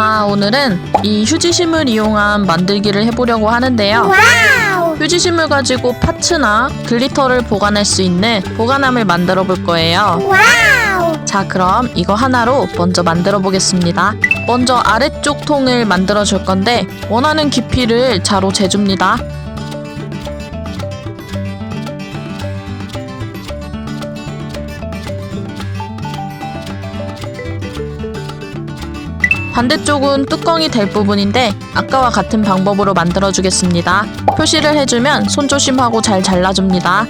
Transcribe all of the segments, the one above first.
자, 오늘은 이 휴지심을 이용한 만들기를 해보려고 하는데요. 휴지심을 가지고 파츠나 글리터를 보관할 수 있는 보관함을 만들어 볼 거예요. 자, 그럼 이거 하나로 먼저 만들어 보겠습니다. 먼저 아래쪽 통을 만들어 줄 건데 원하는 깊이를 자로 재줍니다. 반대쪽은 뚜껑이 될 부분인데 아까와 같은 방법으로 만들어 주겠습니다. 표시를 해주면 손 조심하고 잘 잘라줍니다.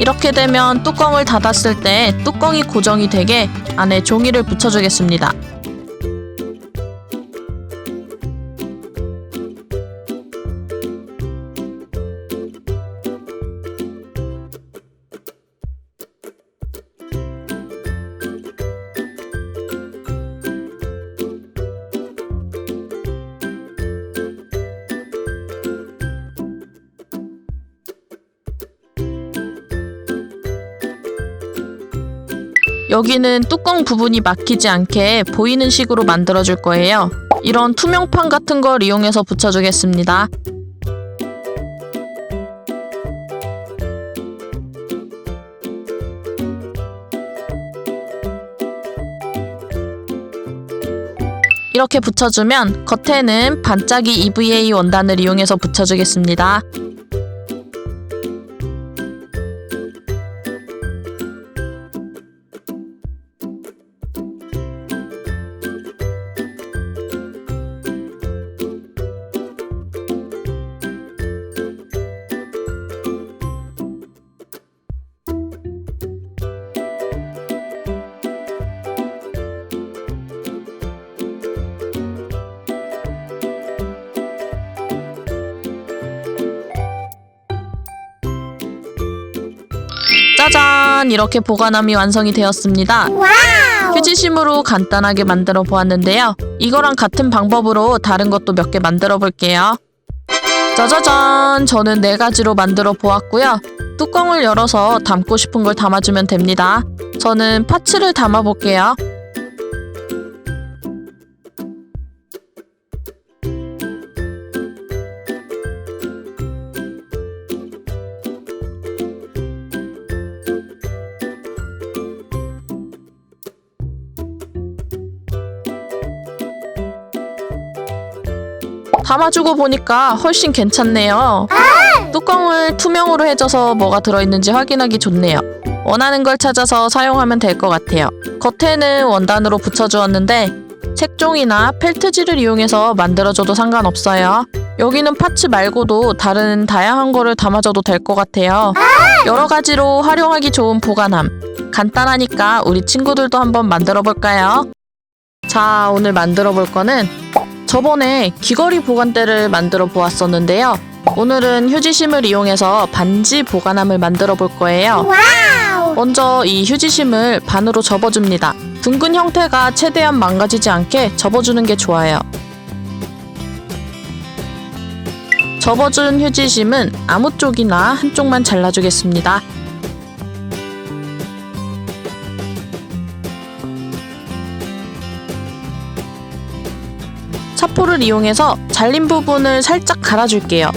이렇게 되면 뚜껑을 닫았을 때 뚜껑이 고정이 되게 안에 종이를 붙여주겠습니다. 여기는 뚜껑 부분이 막히지 않게 보이는 식으로 만들어 줄 거예요. 이런 투명판 같은 걸 이용해서 붙여주겠습니다. 이렇게 붙여주면 겉에는 반짝이 EVA 원단을 이용해서 붙여주겠습니다. 짜잔! 이렇게 보관함이 완성이 되었습니다. 휴지심으로 간단하게 만들어 보았는데요. 이거랑 같은 방법으로 다른 것도 몇 개 만들어 볼게요. 짜자잔! 저는 네 가지로 만들어 보았고요. 뚜껑을 열어서 담고 싶은 걸 담아주면 됩니다. 저는 파츠를 담아 볼게요. 담아주고 보니까 훨씬 괜찮네요. 뚜껑을 투명으로 해줘서 뭐가 들어있는지 확인하기 좋네요. 원하는 걸 찾아서 사용하면 될 것 같아요. 겉에는 원단으로 붙여주었는데 색종이나 펠트지를 이용해서 만들어줘도 상관없어요. 여기는 파츠 말고도 다른 다양한 거를 담아줘도 될 것 같아요. 여러 가지로 활용하기 좋은 보관함. 간단하니까 우리 친구들도 한번 만들어 볼까요? 자, 오늘 만들어 볼 거는 저번에 귀걸이 보관대를 만들어 보았었는데요. 오늘은 휴지심을 이용해서 반지 보관함을 만들어 볼 거예요. 먼저 이 휴지심을 반으로 접어줍니다. 둥근 형태가 최대한 망가지지 않게 접어주는 게 좋아요. 접어준 휴지심은 아무 쪽이나 한쪽만 잘라주겠습니다. 차포를 이용해서 잘린 부분을 살짝 갈아줄게요.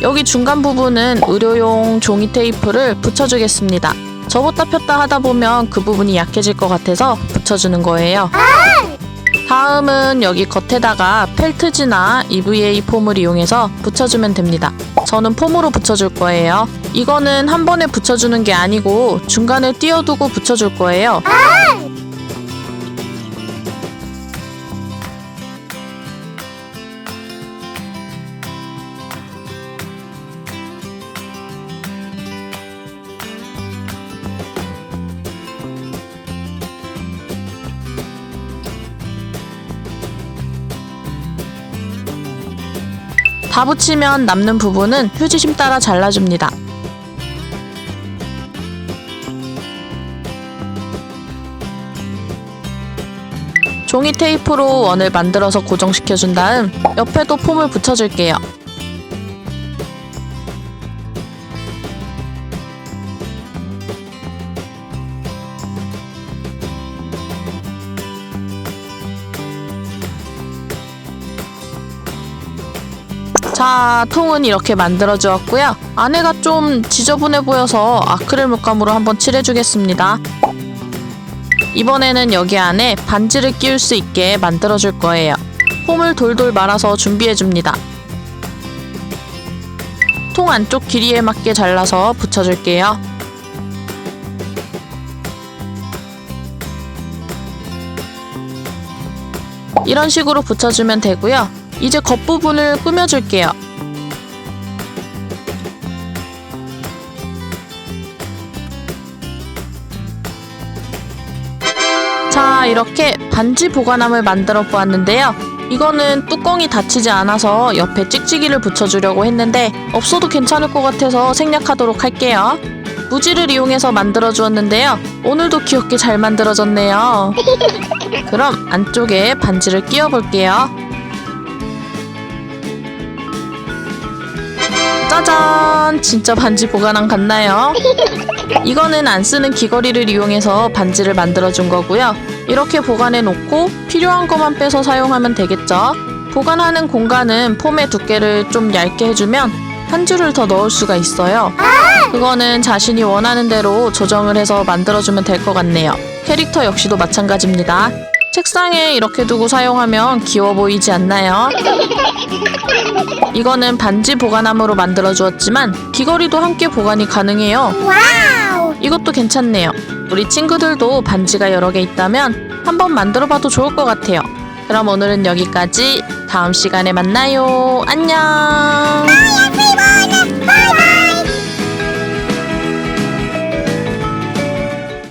여기 중간 부분은 의료용 종이 테이프를 붙여주겠습니다. 접었다 폈다 하다 보면 그 부분이 약해질 것 같아서 붙여주는 거예요. 다음은 여기 겉에다가 펠트지나 EVA 폼을 이용해서 붙여주면 됩니다. 저는 폼으로 붙여줄 거예요. 이거는 한 번에 붙여주는 게 아니고 중간에 띄워두고 붙여줄 거예요. 다 붙이면 남는 부분은 휴지심 따라 잘라줍니다. 종이 테이프로 원을 만들어서 고정시켜준 다음 옆에도 폼을 붙여줄게요. 자, 통은 이렇게 만들어 주었고요. 안에가 좀 지저분해 보여서 아크릴 물감으로 한번 칠해주겠습니다. 이번에는 여기 안에 반지를 끼울 수 있게 만들어 줄 거예요. 폼을 돌돌 말아서 준비해 줍니다. 통 안쪽 길이에 맞게 잘라서 붙여줄게요. 이런 식으로 붙여주면 되고요. 이제 겉부분을 꾸며줄게요. 자, 이렇게 반지 보관함을 만들어 보았는데요. 이거는 뚜껑이 닫히지 않아서 옆에 찍찍이를 붙여주려고 했는데 없어도 괜찮을 것 같아서 생략하도록 할게요. 무지를 이용해서 만들어 주었는데요. 오늘도 귀엽게 잘 만들어졌네요. 그럼 안쪽에 반지를 끼워 볼게요. 짜잔! 진짜 반지 보관함 같나요? 이거는 안 쓰는 귀걸이를 이용해서 반지를 만들어준 거고요. 이렇게 보관해 놓고 필요한 것만 빼서 사용하면 되겠죠. 보관하는 공간은 폼의 두께를 좀 얇게 해주면 한 줄을 더 넣을 수가 있어요. 그거는 자신이 원하는 대로 조정을 해서 만들어주면 될 것 같네요. 캐릭터 역시도 마찬가지입니다. 책상에 이렇게 두고 사용하면 귀여워 보이지 않나요? 이거는 반지 보관함으로 만들어 주었지만 귀걸이도 함께 보관이 가능해요. 와우. 이것도 괜찮네요. 우리 친구들도 반지가 여러 개 있다면 한번 만들어 봐도 좋을 것 같아요. 그럼 오늘은 여기까지. 다음 시간에 만나요. 안녕.